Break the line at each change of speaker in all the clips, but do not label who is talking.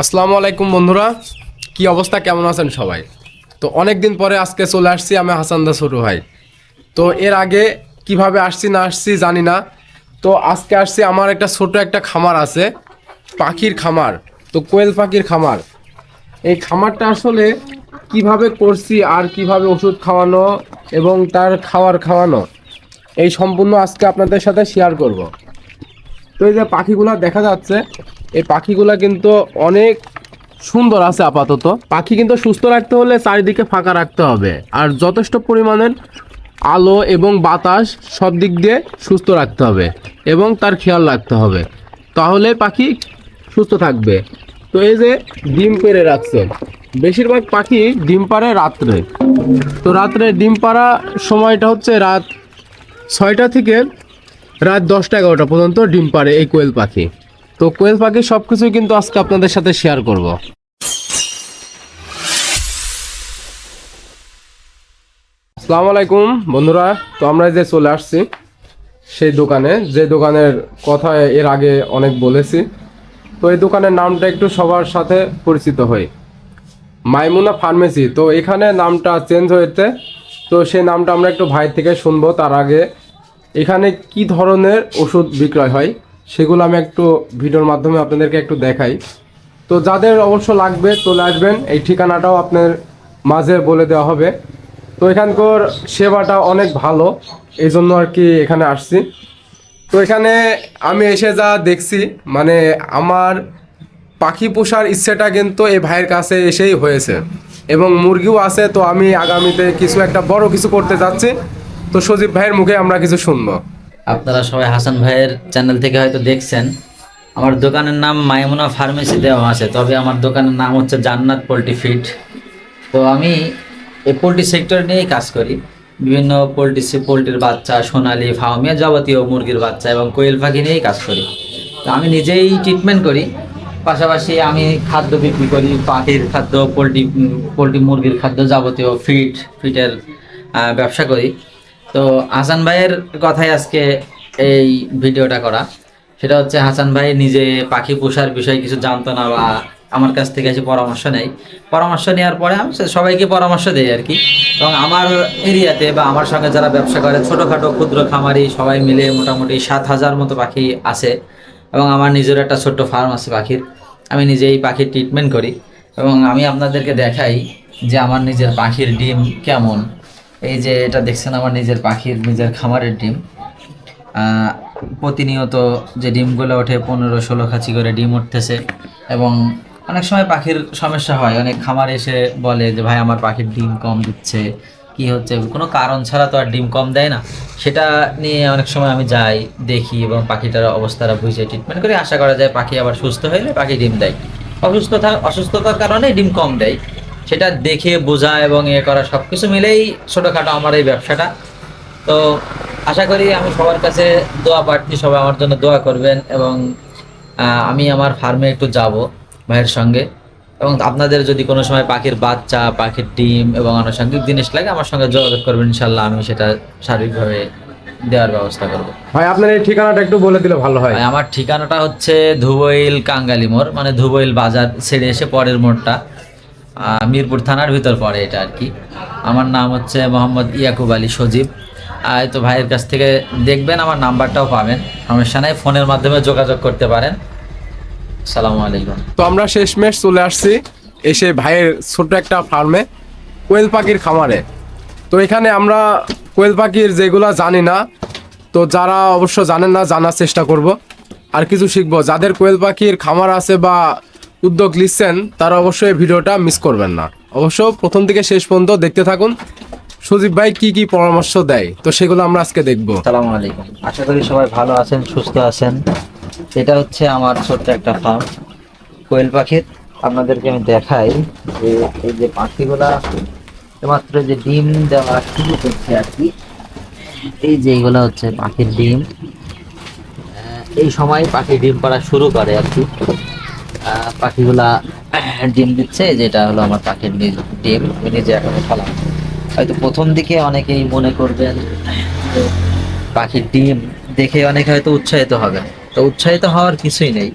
আসসালামু আলাইকুম বন্ধুরা। কি অবস্থা, কেমন আছেন সবাই? তো অনেক দিন পরে আজকে চলে আসছি আমি হাসান দা ছোটো ভাই। তো এর আগে কীভাবে আসছি না আসছি জানি না। তো আজকে আসছি আমার একটা ছোট একটা খামার আছে, পাখির খামার, তো কোয়েল পাখির খামার। এই খামারটা আসলে কীভাবে করছি আর কীভাবে ওষুধ খাওয়ানো এবং তার খাওয়ার খাওয়ানো, এই সম্পূর্ণ আজকে আপনাদের সাথে শেয়ার করব। তো এই যে পাখিগুলো দেখা যাচ্ছে এই পাখিগুলা কিন্তু অনেক সুন্দর আছে আপাতত। পাখি কিন্তু সুস্থ রাখতে হলে চারিদিকে ফাঁকা রাখতে হবে। আর যথেষ্ট পরিমাণের আলো এবং বাতাস সব দিক দিয়ে সুস্থ রাখতে হবে এবং তার খেয়াল রাখতে হবে। তাহলে পাখি সুস্থ থাকবে। তো এই যে ডিম পেড়ে রাখছে। বেশিরভাগ পাখি ডিম পাড়ে রাত্রে। তো রাত্রে ডিম পাড়া সময়টা হচ্ছে রাত ছয়টা থেকে রাত দশটা এগারোটা পর্যন্ত ডিম পাড়ে এই কোয়েল পাখি। তো কোয়েল পাখি সব কিছুই কিন্তু আজকে আপনাদের সাথে শেয়ার করব। আসসালামু আলাইকুম, বন্ধুরা। তো আমরা যে চলে আসছি সেই দোকানে। যে দোকানের কথা এর আগে অনেক বলেছি। তো এই দোকানের নামটা একটু সবার সাথে পরিচিত হই। মাইমুনা ফার্মেসি। তো এখানে নামটা চেঞ্জ হয়েছে। তো সেই নামটা আমরা একটু ভাই থেকে শুনব তার আগে। এখানে কি ধরনের ওষুধ বিক্রয় হয়? সেগুলো আমি একটু ভিডিওর মাধ্যমে আপনাদেরকে একটু দেখাই। তো যাদের অবশ্য লাগবে চলে আসবেন, এই ঠিকানাটাও আপনার মাঝে বলে দেওয়া হবে। তো এখানকার সেবাটা অনেক ভালো এই জন্য আর কি এখানে আসছি। তো এখানে আমি এসে যা দেখছি মানে আমার পাখি পোষার ইচ্ছেটা কিন্তু এই ভাইয়ের কাছে এসেই হয়েছে। এবং মুরগিও আছে, তো আমি আগামীতে কিছু একটা বড় কিছু করতে যাচ্ছি। তো সজীব ভাইয়ের মুখে আমরা কিছু শুনব।
আপনারা সবাই হাসান ভাইয়ের চ্যানেল থেকে হয়তো দেখছেন। আমার দোকানের নাম মাইমুনা ফার্মেসি দেওয়া আছে, তবে আমার দোকানের নাম হচ্ছে জান্নাত পোলট্রি ফিড তো আমি এই পোলট্রি সেক্টর নিয়েই কাজ করি। বিভিন্ন পোলট্রি পোলট্রির বাচ্চা, সোনালি ফাউমিয়া যাবতীয় মুরগির বাচ্চা এবং কোয়েল পাখি নিয়েই কাজ করি। তো আমি নিজেই ট্রিটমেন্ট করি, পাশাপাশি আমি খাদ্য বিক্রি করি, পাখির খাদ্য, পোলট্রি পোলট্রি মুরগির খাদ্য যাবতীয় ফিড ফিটের ব্যবসা করি। তো হাসান ভাইয়ের কথাই আজকে এই ভিডিওটা করা। সেটা হচ্ছে হাসান ভাই নিজে পাখি পোষার বিষয়ে কিছু জানতো না বা আমার কাছ থেকে এসে পরামর্শ নেয়। পরামর্শ নেওয়ার পরে আমি সবাইকে পরামর্শ দেই আর কি। এবং আমার এরিয়াতে বা আমার সঙ্গে যারা ব্যবসা করে, ছোটোখাটো ক্ষুদ্র খামারি সবাই মিলে মোটামুটি সাত হাজার মতো পাখি আছে। এবং আমার নিজের একটা ছোট্ট ফার্ম আছে পাখির। আমি নিজেই পাখির ট্রিটমেন্ট করি। এবং আমি আপনাদেরকে দেখাই যে আমার নিজের পাখির ডিম কেমন। এই যে এটা দেখছেন আমার নিজের পাখির, নিজের খামারের ডিম। প্রতিনিয়ত যে ডিমগুলো ওঠে, পনেরো ষোলো খাঁচি করে ডিম উঠতেছে এবং অনেক সময় পাখির সমস্যা হয়। অনেক খামার এসে বলে যে, ভাই, আমার পাখির ডিম কম দিচ্ছে, কি হচ্ছে? কোনো কারণ ছাড়া তো আর ডিম কম দেয় না। সেটা নিয়ে অনেক সময় আমি যাই, দেখি এবং পাখিটার অবস্থাটা বুঝে ট্রিটমেন্ট করি। আশা করা যায় পাখি আবার সুস্থ হলে পাখি ডিম দেয়। অসুস্থতা, অসুস্থতার কারণে ডিম কম দেয়। সেটা দেখে বোঝা এবং এ করা সব কিছু মিলেই ছোটোখাটো আমার এই ব্যবসাটা। তো আশা করি আমি সবার কাছে দোয়া প্রার্থী সবাই আমার জন্য দোয়া করবেন এবং আমি আমার ফার্মে একটু যাব ভাইয়ের সঙ্গে এবং আপনাদের যদি কোনো সময় পাখির বাচ্চা পাখির ডিম এবং আনুষঙ্গিক জিনিস লাগে আমার সঙ্গে যোগাযোগ করবেন ইনশাল্লাহ আমি সেটা সার্বিকভাবে দেওয়ার ব্যবস্থা করব।
ভাই আপনার এই ঠিকানাটা একটু বলে দিলে ভালো হয়।
আমার ঠিকানাটা হচ্ছে ধুবইল কাঙ্গালি মোড় মানে ধুবইল বাজার ছেড়ে এসে পরের মোড়টা। মিরপুর থানার ভিতর পড়ে এটা আর কি। আমার নাম হচ্ছে মোহাম্মদ ইয়াকুব আলী সজীব। তো ভাইয়ের কাছ থেকে দেখবেন, আমার নাম্বারটাও পাবেন। সমস্যা নাই, ফোনের মাধ্যমে যোগাযোগ করতে পারেন। সালামু আলাইকুম।
তো আমরা শেষমেশ চলে আসছি এসে ভাইয়ের ছোট একটা ফার্মে, কোয়েল পাখির খামারে। তো এখানে আমরা কোয়েল পাখির যেগুলো জানি না, তো যারা অবশ্য জানেন না, জানার চেষ্টা করব। আর কিছু শিখব। যাদের কোয়েল পাখির খামার আছে বা উদ্যোগ নিচ্ছেন, তারা অবশ্যই ভিডিওটা মিস করবেন না। অবশ্য প্রথম থেকে শেষ পর্যন্ত দেখতে থাকুন। সুদীপ ভাই কি কি পরামর্শ দেয়? তো সেগুলো আমরা আজকে দেখব।
সালামু আলাইকুম। আশা করি সবাই ভালো আছেন, সুস্থ আছেন। এটা হচ্ছে আমার ছোট্ট একটা ফার্ম কোয়েল পাখির। আপনাদেরকে আমি দেখাই যে এই যে পাখিগুলা মাত্র যে ডিম দেওয়া শুরু করছে আর কি, এই যে এইগুলা হচ্ছে পাখির ডিম। এই সময় পাখি ডিম পাড়া শুরু করে আর কি। পাখিগুলা ডিম দিচ্ছে, যেটা হলো আমার পাখির নিজ- ডিম, আমি নিজে এখনও ফেলাম হয়তো প্রথম দিকে অনেকেই মনে করবেন, পাখির ডিম দেখে অনেকে হয়তো উৎসাহিত হবেন তো উৎসাহিত হওয়ার কিছুই নেই,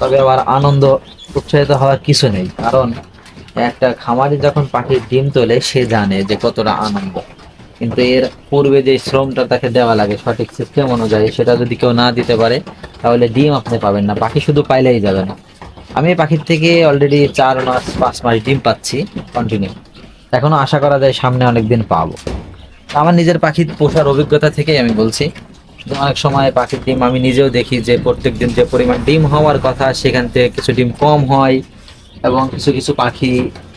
তবে আবার আনন্দ উৎসাহিত হওয়ার কিছু নেই, কারণ একটা খামারি যখন পাখির ডিম তোলে, সে জানে যে কতটা আনন্দ। কিন্তু এর পূর্বে যে শ্রমটা তাকে দেওয়া লাগে, সঠিক সিস্টেম অনুযায়ী সেটা যদি কেউ না দিতে পারে, তাহলে ডিম আপনি পাবেন না, পাখি শুধু পাইলেই যাবে না। আমি পাখির থেকে অলরেডি চার মাস, পাঁচ মাস ডিম পাচ্ছি কন্টিনিউ এখনও আশা করা যায় সামনে অনেক দিন পাবো আমার নিজের পাখি পোষার অভিজ্ঞতা থেকেই আমি বলছি অনেক সময় পাখির ডিম আমি নিজেও দেখি যে প্রত্যেক দিন যে পরিমাণ ডিম হওয়ার কথা, সেখান থেকে কিছু ডিম কম হয় এবং কিছু কিছু পাখি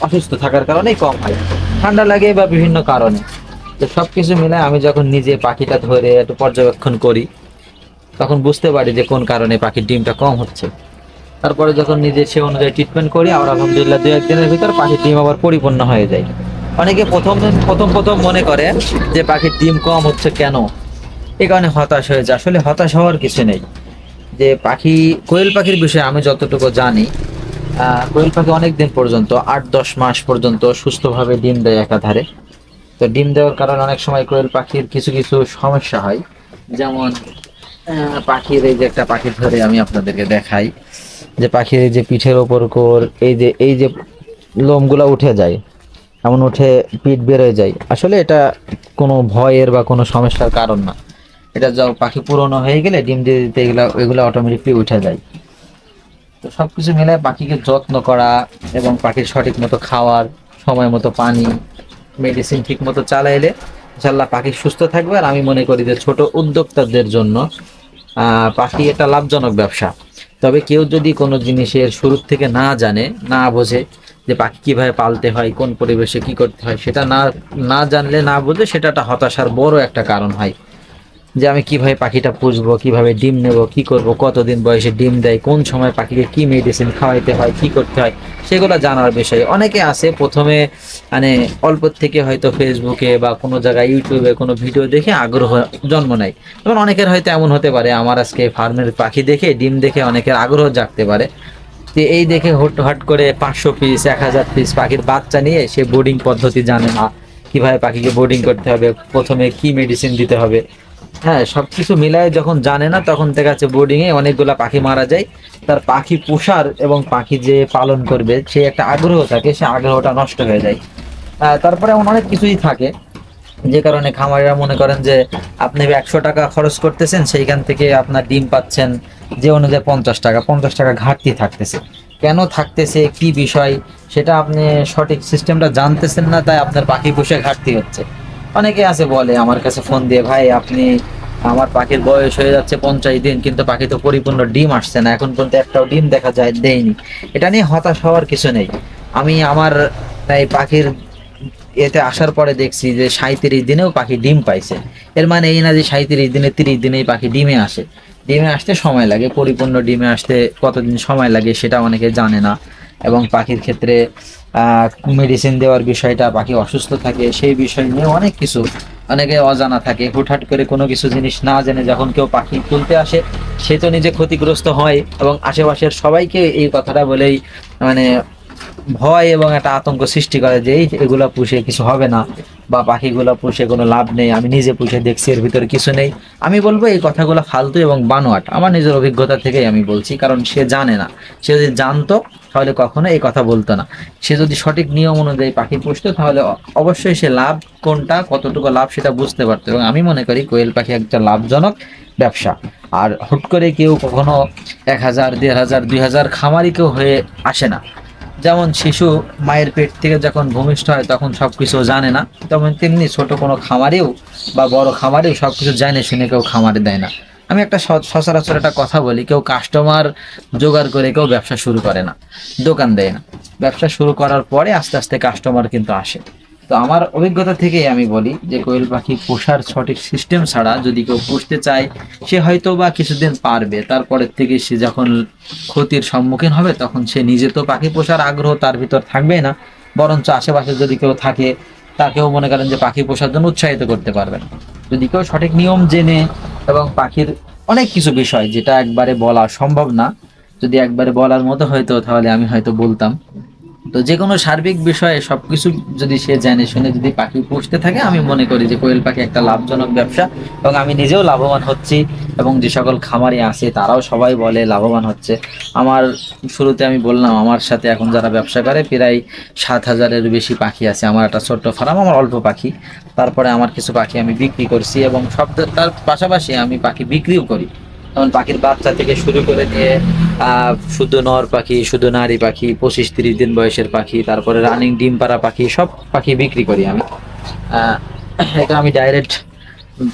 অসুস্থ থাকার কারণেই কম হয়। ঠান্ডা লাগে বা বিভিন্ন কারণে। তো সব কিছু মিলে আমি যখন নিজে পাখিটা ধরে একটু পর্যবেক্ষণ করি, তখন বুঝতে পারি যে কোন কারণে পাখির ডিমটা কম হচ্ছে। তারপরে যখন নিজে সে অনুযায়ী ট্রিটমেন্ট করি আর আলহামদুলিল্লাহ দু একদিনের ভিতর পাখির ডিম আবার পরিপূর্ণ হয়ে যায়। অনেকে প্রথম প্রথম প্রথম মনে করে যে পাখির ডিম কম হচ্ছে কেন? এ কারণে হতাশ হয়ে যায়। আসলে হতাশ হওয়ার কিছু নেই। যে পাখি, কোয়েল পাখির বিষয়ে আমি যতটুকু জানি কোয়েল পাখি অনেক দিন পর্যন্ত, আট, দশ মাস পর্যন্ত সুস্থভাবে ডিম দেয় একাধারে। তো ডিম দেওয়ার কারণে অনেক সময় কোয়েল পাখির কিছু কিছু সমস্যা হয়। যেমন পাখির এই যে একটা পাখি ধরে আমি আপনাদেরকে দেখাই। যে পাখির যে পিঠের ওপর কোর এই যে এই যে লোমগুলা উঠে যায়, এমন উঠে পিঠ বেরোয় যায়, আসলে এটা কোনো ভয়ের বা কোনো সমস্যার কারণ না। এটা যা পাখি পুরনো হয়ে গেলে ডিম দিয়ে দিতে এগুলো এগুলো অটোমেটিকলি উঠে যায়। তো সব কিছু মিলে পাখিকে যত্ন করা এবং পাখির সঠিক মতো খাওয়ার, সময় মতো পানি মেডিসিন ঠিক মতো চালাইলে ইনশাল্লাহ পাখি সুস্থ থাকবে। আর আমি মনে করি যে ছোট উদ্যোক্তাদের জন্য পাখি একটা লাভজনক ব্যবসা। তবে কেউ যদি কোনো জিনিসের শুরু থেকে না জানে, না বোঝে যে পাখি কীভাবে পালতে হয়, কোন পরিবেশে কি করতে হয়, সেটা না না জানলে না বোঝে সেটা একটা হতাশার বড় একটা কারণ হয়। যে আমি কীভাবে পাখিটা পুষবো, কীভাবে ডিম নেব, কি করব, কতদিন বয়সে ডিম দেয়, কোন সময় পাখিকে কি মেডিসিন খাওয়াইতে হয়, কি করতে হয়, সেগুলো জানার বিষয়ে। অনেকে আছে প্রথমে মানে অল্প থেকে হয়তো ফেসবুকে বা কোনো জায়গায় ইউটিউবে কোনো ভিডিও দেখে আগ্রহ জন্ম নেয়। এবং অনেকের হয়তো এমন হতে পারে, আমার আজকে ফার্মের পাখি দেখে, ডিম দেখে অনেকের আগ্রহ জাগতে পারে। যে এই দেখে হুট হাট করে পাঁচশো পিস এক হাজার পিস পাখির বাচ্চা নিয়ে সে বোর্ডিং পদ্ধতি জানে না। কীভাবে পাখিকে বোর্ডিং করতে হবে, প্রথমে কি মেডিসিন দিতে হবে হ্যাঁ সব কিছু মিলায় যখন জানে না, তখন দেখা যাচ্ছে বোর্ডিংয়ে অনেকগুলা পাখি মারা যায়। তার পাখি পোষার এবং পাখি যে পালন করবে, সে একটা আগ্রহ থাকে, সে আগ্রহটা নষ্ট হয়ে যায়। তারপরে এমন অনেক কিছুই থাকে, যে কারণে খামারিরা মনে করেন যে, আপনি একশো টাকা খরচ করতেছেন, সেইখান থেকে আপনার ডিম পাচ্ছেন যে অনুযায়ী পঞ্চাশ টাকা পঞ্চাশ টাকা ঘাটতি থাকতেছে। কেন থাকতেছে, কি বিষয়, সেটা আপনি সঠিক সিস্টেমটা জানতেছেন না, তাই আপনার পাখি পুষে ঘাটতি হচ্ছে। অনেকে আছে বলে, আমার কাছে ফোন দিয়ে, ভাই, আপনি, আমার পাখির বয়স হয়ে যাচ্ছে পঞ্চাশ দিন, কিন্তু পাখি তো পরিপূর্ণ ডিম আসছে না। এখন পর্যন্ত একটাও ডিম দেখা যায়, দেয়নি। এটা নিয়ে হতাশ হওয়ার কিছু নেই। আমি আমার এই পাখির এতে আসার পরে দেখছি যে সাঁত্রিশ দিনেও পাখি ডিম পাইছে। এর মানে এই না যে সাঁত্রিশ দিনে তিরিশ দিনেই পাখি ডিমে আসে। ডিমে আসতে সময় লাগে, পরিপূর্ণ ডিমে আসতে কতদিন সময় লাগে সেটা অনেকে জানে না। এবং পাখির ক্ষেত্রে মেডিসিন দেওয়ার বিষয়টা, বাকি অসুস্থ থাকে, সেই বিষয় নিয়ে অনেক কিছু। অনেকে অজানা থাকে, হুটহাট করে কোনো কিছু জিনিস না জেনে যখন কেউ পাখি তুলতে আসে, সে তো নিজে ক্ষতিগ্রস্ত হয় এবং আশেপাশের সবাইকে এই কথাটা বলেই মানে ভয় এবং একটা আতঙ্ক সৃষ্টি করে যে এগুলা পুষে কিছু হবে না বা পাখিগুলো পুষে কোনো লাভ নেই, আমি নিজে পুষে দেখছি, এর ভিতরে কিছু নেই। আমি বলব, এই কথাগুলো ফালতু এবং বানোয়াট। আমার নিজের অভিজ্ঞতা থেকেই আমি বলছি, কারণ সে জানে না। সে যদি জানতো, তাহলে কখনো এই কথা বলতো না। সে যদি সঠিক নিয়ম অনুযায়ী পাখি পুষতো, তাহলে অবশ্যই সে লাভ কোনটা, কতটুকু লাভ সেটা বুঝতে পারতো। এবং আমি মনে করি, কোয়েল পাখি একটা লাভজনক ব্যবসা। আর হুট করে কেউ কখনো এক হাজার, দেড় হাজার, দুই হাজার খামারি কেউ হয়ে আসে না। যেমন শিশু মায়ের পেট থেকে যখন ভূমিষ্ঠ হয় তখন সব কিছু জানে না, তেমন তেমনি ছোট কোনো খামারেও বা বড় খামারেও সব কিছু জানে শুনে কেউ খামারে দেয় না। আমি একটা সচরাচর একটা কথা বলি, কেউ কাস্টমার জোগাড় করে কেউ ব্যবসা শুরু করে না, দোকান দেয় না। ব্যবসা শুরু করার পরে আস্তে আস্তে কাস্টমার কিন্তু আসে। তো আমার অভিজ্ঞতা থেকেই আমি বলি যে কোয়েল পাখি পোষার সঠিক সিস্টেম ছাড়া যদি কেউ পুষতে চায়, সে হয়তো বা কিছুদিন পারবে। তারপরের থেকে সে যখন ক্ষতির সম্মুখীন হবে, তখন সে নিজে তো পাখি পোষার আগ্রহ তার ভিতর থাকবে না, বরঞ্চ আশেপাশে যদি কেউ থাকে, তাকেও মনে করেন যে পাখি পোষার জন্য উৎসাহিত করতে পারবেন। যদি কেউ সঠিক নিয়ম জেনে এবং পাখির অনেক কিছু বিষয় যেটা একবারে বলা সম্ভব না, যদি একবারে বলার মতো হয়তো, তাহলে আমি হয়তো বলতাম। তো যে কোনো সার্বিক বিষয়ে সবকিছু যদি সে জেনে, শুনে যদি পাখি পুষতে থাকে, আমি মনে করি যে কোয়েল পাখি একটা লাভজনক ব্যবসা এবং আমি নিজেও লাভবান হচ্ছি এবং যে সকল খামারি আছে, তারাও সবাই বলে লাভবান হচ্ছে। আমার শুরুতে আমি বললাম, আমার সাথে এখন যারা ব্যবসা করে, প্রায় সাত হাজারের বেশি পাখি আছে। আমার একটা ছোট্ট ফার্ম, আমার অল্প পাখি। তারপরে আমার কিছু পাখি আমি বিক্রি করছি এবং সব তার পাশাপাশি আমি পাখি বিক্রিও করি। যেমন পাখির বাচ্চা থেকে শুরু করে নিয়ে শুধু নর পাখি শুধু নারী পাখি, পঁচিশ তিরিশ দিন বয়সের পাখি, তারপরে রানিং ডিম পাড়া পাখি, সব পাখি বিক্রি করি আমি। এটা আমি ডাইরেক্ট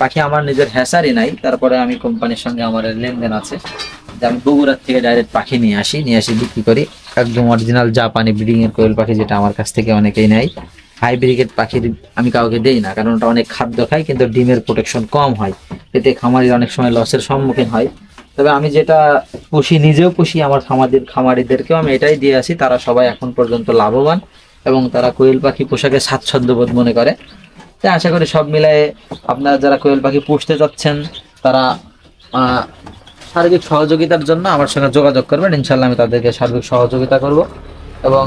পাখি আমার নিজের হ্যাসারি নাই, তারপরে আমি কোম্পানির সঙ্গে আমার লেনদেন আছে। যে আমি বগুড়ার থেকে ডাইরেক্ট পাখি নিয়ে আসি নিয়ে আসি বিক্রি করি। একদম অরিজিনাল জাপানি ব্রিডিং এর কোয়েল পাখি যেটা আমার কাছ থেকে অনেকেই নেয়। হাইব্রিকেট পাখির আমি কাউকে দেই না, কারণ ওটা অনেক খাদ্য খায়, কিন্তু ডিমের প্রোটেকশন কম হয়। এতে খামারির অনেক সময় লসের সম্মুখীন হয়। তবে আমি যেটা পুষি, নিজেও পুষি, আমার খামারিদের খামারিদেরকেও আমি এটাই দিয়ে আসি, তারা সবাই এখন পর্যন্ত লাভবান এবং তারা কোয়েল পাখি পোশাকে স্বাচ্ছন্দ্যবোধ মনে করে। তাই আশা করি সব মিলায়ে আপনারা যারা কোয়েল পাখি পুষতে চাচ্ছেন তারা সার্বিক সহযোগিতার জন্য আমার সঙ্গে যোগাযোগ করবেন। ইনশাল্লাহ আমি তাদেরকে সার্বিক সহযোগিতা করব এবং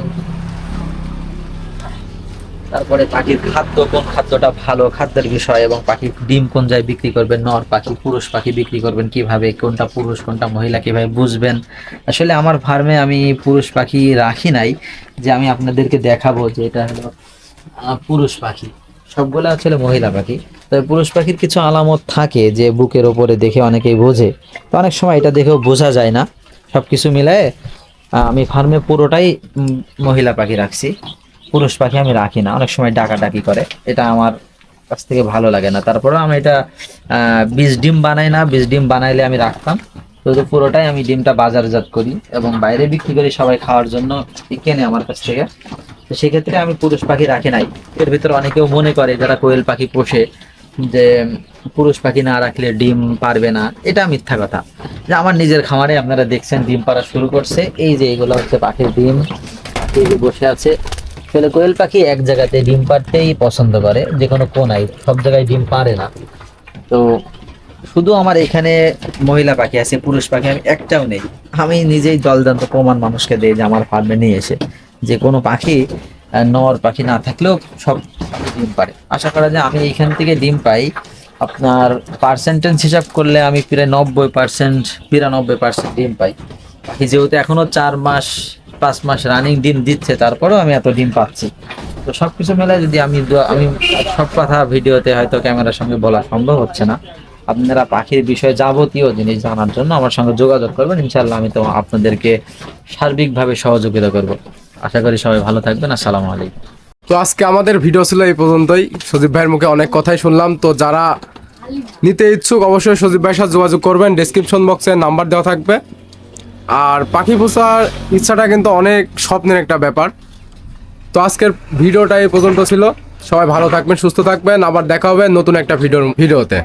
তারপরে পাখির খাদ্য, কোন খাদ্যটা ভালো, খাদ্যের বিষয় এবং পাখির ডিম কোন জায়গায় বিক্রি করবেন, নর পাখি, পুরুষ পাখি বিক্রি করবেন কীভাবে, কোনটা পুরুষ, কোনটা মহিলা কীভাবে বুঝবেন? আসলে আমার ফার্মে আমি পুরুষ পাখি রাখি নাই, যে আমি আপনাদেরকে দেখাবো যে এটা হলো পুরুষ পাখি। সবগুলো আসলে মহিলা পাখি। তবে পুরুষ পাখির কিছু আলামত থাকে যে বুকের ওপরে দেখে অনেকেই বোঝে। তো অনেক সময় এটা দেখেও বোঝা যায় না। সব কিছু মিলায়ে আমি ফার্মে পুরোটাই মহিলা পাখি রাখছি। পুরুষ পাখি আমি রাখি না। অনেক সময় ডাকাডাকি করে। এটা আমার কাছ থেকে ভালো লাগে না। তারপরে আমি এটা বীজ ডিম বানাই না। বীজ ডিম বানাইলে আমি রাখতাম। তো পুরোটাই আমি ডিমটা বাজারজাত করি এবং বাইরে বিক্রি করি সবাই খাওয়ার জন্য কেনে আমার কাছ থেকে। তো সেক্ষেত্রে আমি পুরুষ পাখি রাখি নাই। এর ভিতরে অনেকেও মনে করে, যারা কোয়েল পাখি পোষে, যে পুরুষ পাখি না রাখলে ডিম পারবে না। এটা মিথ্যা কথা। যে আমার নিজের খামারে আপনারা দেখছেন, ডিম পাড়া শুরু করছে। এই যে এগুলো হচ্ছে পাখির ডিম। বসে আছে। আসলে কোয়েল পাখি এক জায়গাতে ডিম পাড়তেই পছন্দ করে, যে কোনো কোনায়, সব জায়গায় ডিম পারে না। তো শুধু আমার এখানে মহিলা পাখি আছে, পুরুষ পাখি আমি একটাও নেই। আমি নিজেই জলদান্ত প্রমাণ মানুষকে দিই যে আমার ফার্মে নিয়ে এসে। যে কোনো পাখি নর পাখি না থাকলেও সব ডিম পারে আশা করা যায় আমি এখান থেকে ডিম পাই। আপনার পার্সেন্টেজ হিসাব করলে আমি প্রায় নব্বই পার্সেন্ট বিরানব্বই পার্সেন্ট ডিম পাই। যেহেতু এখনও চার মাস পাঁচ মাস রানিং ডিম দিচ্ছে, তারপরেও আমি এত ডিম পাচ্ছি। তো সবকিছু মেলায় যদি আমি আমি সব কথা ভিডিওতে হয়তো ক্যামেরার সঙ্গে বলা সম্ভব হচ্ছে না। আপনারা পাখির বিষয়ে যাবতীয় জিনিস জানার জন্য আমার সঙ্গে যোগাযোগ করবেন। ইনশাল্লাহ আমি তো আপনাদেরকে সার্বিকভাবে সহযোগিতা করব। আশা করি সবাই ভালো থাকবেন। আসসালামু আলাইকুম।
তো আজকে আমাদের ভিডিও ছিল এই পর্যন্তই। সজীব ভাইয়ের মুখে অনেক কথাই শুনলাম। তো যারা নিতে ইচ্ছুক অবশ্যই সজীব ভাইয়ের সাথে যোগাযোগ করবেন। ডেসক্রিপশন বক্সে নাম্বার দেওয়া থাকবে। আর পাখি পোষার ইচ্ছাটা কিন্তু অনেক স্বপ্নের একটা ব্যাপার। তো আজকের ভিডিওটা এই পর্যন্ত ছিল। সবাই ভালো থাকবেন, সুস্থ থাকবেন। আবার দেখা হবে নতুন একটা ভিডিও ভিডিওতে।